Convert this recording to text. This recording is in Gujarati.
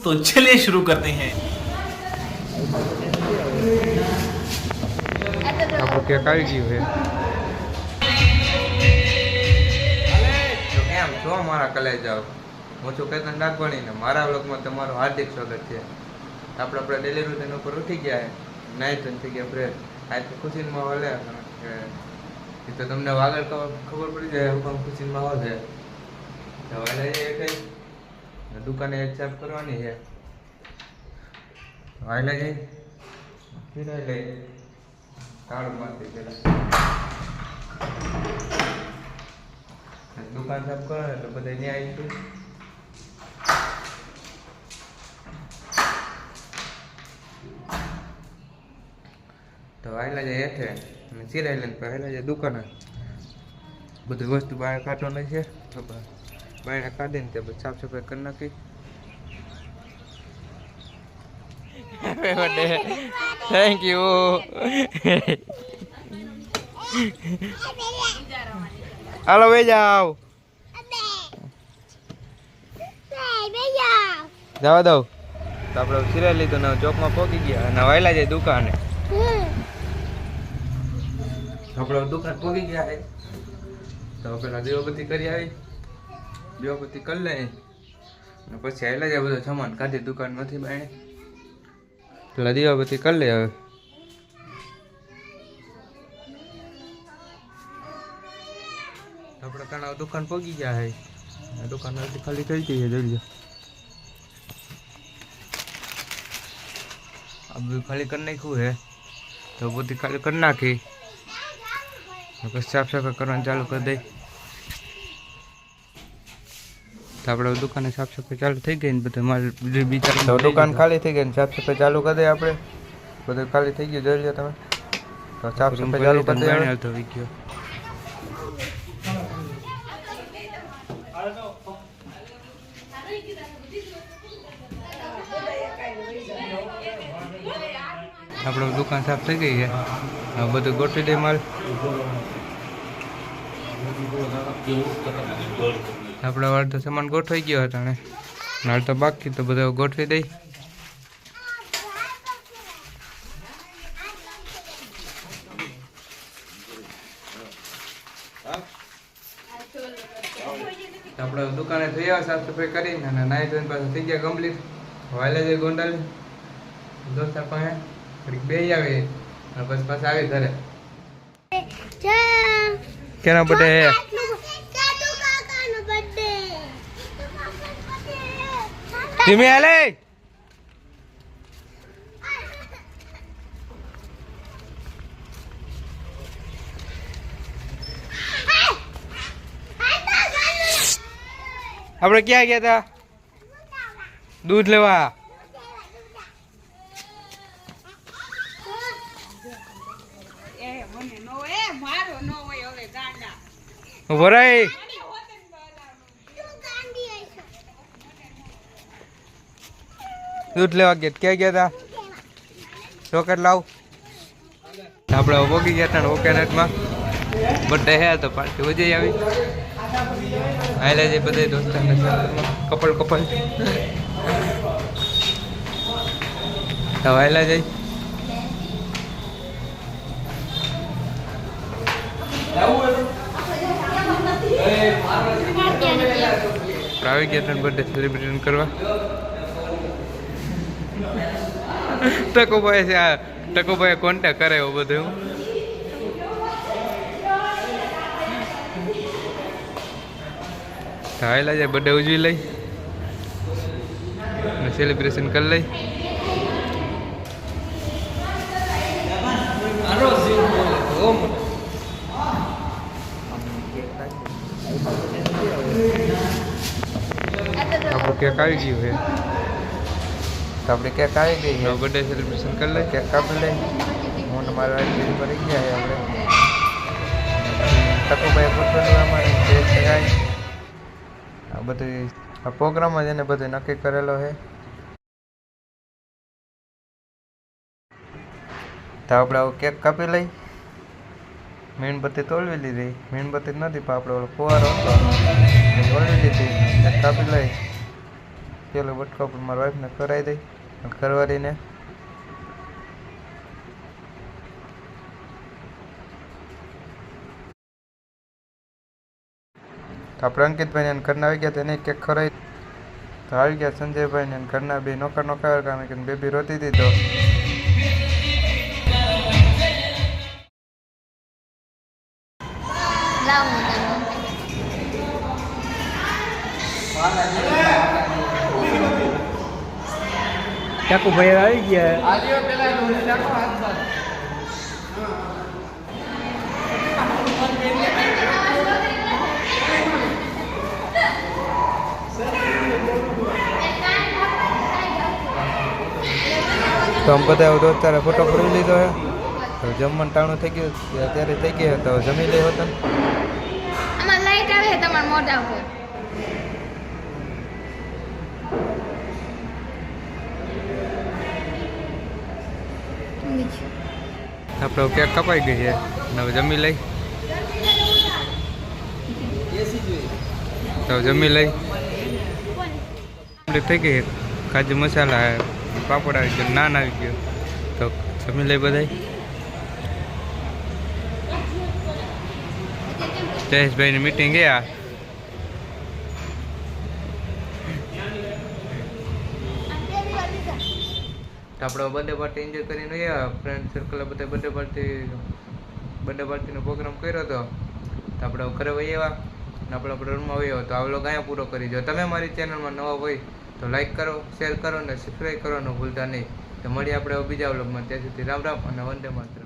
तो चलिए शुरू करते हैं આપણું કેક આવી ગયું છે તો કેમ છો મારા કલેજાઓ હું છું કેતન ડાકવાણી ને મારા વ્લોગમાં તમારું હાર્દિક સ્વાગત છે આપણે આપણે ડેલી રૂટીન ઉપર ઉઠી ગયા છે નાઈ ધોઈને થઈ ગયા ફ્રેશ આજ તો ખુશીનો માહોલ છે કારણ કે એ તો તમને આગળ તો ખબર પડી જાય હું પણ ખુશીનો માહોલ છે તો હવે એ કઈ દુકાને સાફ કરવાની છે. વાયલા જઈ ફિરાઈ લઈ તાળું મારતી પેલા. દુકાન સાફ કરો એટલે બધા ત્યાં આવીશું તો આયલા જાય હેઠે. સિરાઈ લઈને આયલા જાય દુકાને. બધી વસ્તુ બહાર કાઢવાની છે. બહાર કાઢીને તે પછી સાફ સફાઈ કરી નાખી. થેન્ક યુ હાલો બે જાઓ. જવા દઉં. તો આપણે સિરાઈ લીધું ને ચોકમાં પહોંચી ગયા અને વાયલા જાય દુકાને. આપણે દુકાન પહોંચી ગયા તો પેલા દીવાબત્તી કરી આવી. દીવાબત્તી કરી લઈ પછી આવેલા જાય બધો સામાન કાઢી દુકાનમાંથી બાણે પેલા દીવાબત્તી કરી લે હવે. આપણે તણાવ દુકાન પહોંચી ગયા છે દુકાન ખાલી થઈ ગઈ છે જોઈ આ બધું ખાલી કરી નાખ્યું છે તો બધી ખાલી કરી નાખી. પછી સાફ સફાઈ કરવાનું ચાલુ કરી દઈ તો આપણે દુકાને સાફ સફાઈ ચાલુ થઈ ગઈ ને બધું મારે બીજું દુકાન ખાલી થઈ ગઈ ને સાફ સફાઈ ચાલુ કરી દઈએ આપણે. બધું ખાલી થઈ ગયું જોઈ લો તમે. તો સાફ સફાઈ ચાલુ કરી દઈએ ધોઈ ગયો. આપણે દુકાન સાફ થઈ ગઈ છે. બધું ગોઠવી દે માલ. આપણે અડધો સામાન ગોઠવાઈ ગયો હતો ને. તો બાકી તો બધો ગોઠવી દઈ. આપણે દુકાને થઈ આવ્યા સાફ સફાઈ કરીને અને નાઈ ધોઈને પાછું થઈ ગયા કમ્પ્લીટ વાયલા જઈ ગોંડલ દોસ્તા પાસે ઘડીક બે આવી અને પછી પાછા આવી ઘરે. કેના બર્થડે હે ધીમે હાલે. આપણે ક્યાં ગયા હતા દૂધ લેવા. વરાય દૂધ લેવા ગયા ક્યાં ગયા હતા ચોકલેટ લાવ. આપણે પોગી ગયા હતા ઓકેનેટમાં બર્થડે હે તો પાર્ટી વધી આવી. આયલા જે બધે દોસ્તાને કપલ કપલ. તો આયલા જઈ આવી ગયા બર્થડે સેલિબ્રેશન કરવા. ટકોભાઈ છે, આ ટકુભાઈ કોન્ટેક કરે એવું બધું. થાયલા જાય બર્થડે ઉજવી લઈ. સેલિબ્રેશન કરી લઈ. આપણું કેક આવી ગયું છે. તો આપણે કેક આવી ગઈ છે બર્થડે સેલિબ્રેશન કરી લઈએ. કેક કાપી લઈ હું મારા વાઈફ ભરી ગયા છે આપણે. ટકોભાઈ પોતાનું અમારે કેક ચગાવી આ બધી આ પ્રોગ્રામ જ એને બધું નક્કી કરેલો છે તો આપણે આવું કેક કાપી લઈ. મીણબત્તી તોડવી લીધી. મીણબત્તી નથી પણ આપણે ઓલો ફુવારો તોડવી લીધી. કાપી લઈ. પેલો બટકો પણ મારા વાઈફને કરાવી દઈ. અને આપણે અંકિતભાઈ ને ઘરના આવી ગયા તેને કેક ખરાઈ. તો આવી ગયા સંજયભાઈ ને ઘરના બે નોકર નોકર કારણ કે બેબી રોતી હતી તો ચાકુ ભાઈ આવી ગયા. તો આમ બધા હવે અત્યારે ફોટો ફરી લીધો હે તો જમવાનું ટાણું થઈ ગયું અત્યારે થઈ ગયા તો જમી લઈ હોત આમાં લાઈટ આવે તમારા મોઢા ઉપર. આપણે કેક કપાઈ ગઈ છે. હવે જમી લઈ. તો જમી લઈ. થઈ ગઈ. કાજુ મસાલા, પાપડ આવી ગયો, નાન આવી ગયો. તો જમી લઈ બધાય. જયેશભાઈની મીટિંગ ગયા. તો આપણે બર્થડે પાર્ટી એન્જોય કરીને ગયા ફ્રેન્ડ સર્કલે બધા બર્થડે પાર્ટી બર્થડે પાર્ટીનો પ્રોગ્રામ કર્યો હતો તો આપણે ઘરે વહી આવ્યા અને આપણે આપણે રૂમમાં વહી તો આ વ્લોગ અહીંયા પૂરો કરી જો તમે મારી ચેનલમાં નવા હોય તો લાઈક કરો શેર કરો અને સબસ્ક્રાઈબ કરવાનું ભૂલતા નહીં. તો મળીએ આપણે બીજા વ્લોગમાં ત્યાં સુધી રામ રામ અને વંદે માત્ર